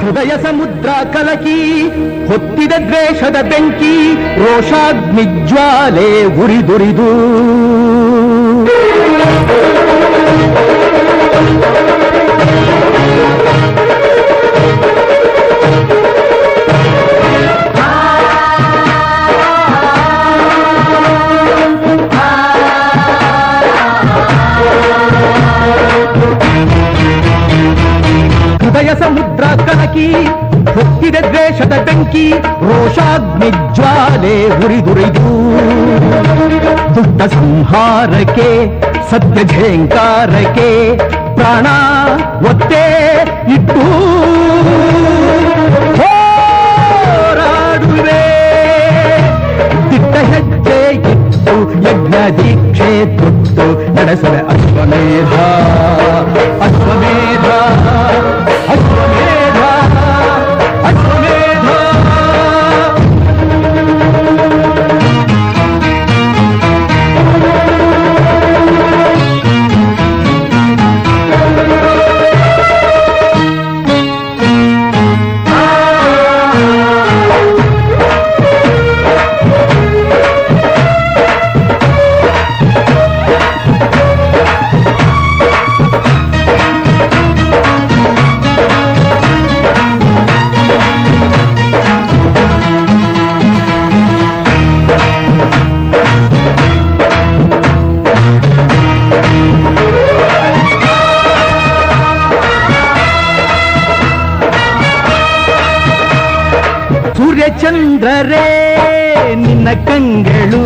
ಹೃದಯ ಸಮುದ್ರ ಕಲಕಿ ಹೊತ್ತಿದ ದ್ವೇಷದ ಬೆಂಕಿ ರೋಷಾಗ್ನಿ ಜ್ವಾಲೆ ಉರಿದುರಿದು. ಸಮುದ್ರ ಕನಕಿ ಹೊತ್ತಿದೆ ದ್ವೇಷದ ಬೆಂಕಿ, ರೋಷಾಗ್ನಿ ಜ್ವಾಲೆ ಉರಿದುರಿದು ದುಷ್ಟ ಸಂಹಾರಕ್ಕೆ ಸತ್ಯ ಝೇಂಕಾರಕ್ಕೆ ಪ್ರಾಣ ಒತ್ತೆ ಇಟ್ಟು. ಹೋರಾಡುವೆ. ದಿಟ್ಟ ಹೆಜ್ಜೆ ಇಟ್ಟು, ಯಜ್ಞ ದೀಕ್ಷೆ ತೊಟ್ಟು, ನಡೆಸುವೆ ಅಶ್ವಮೇಧ. ಸೂರ್ಯಚಂದ್ರರೇ ನಿನ್ನ ಕಂಗಳು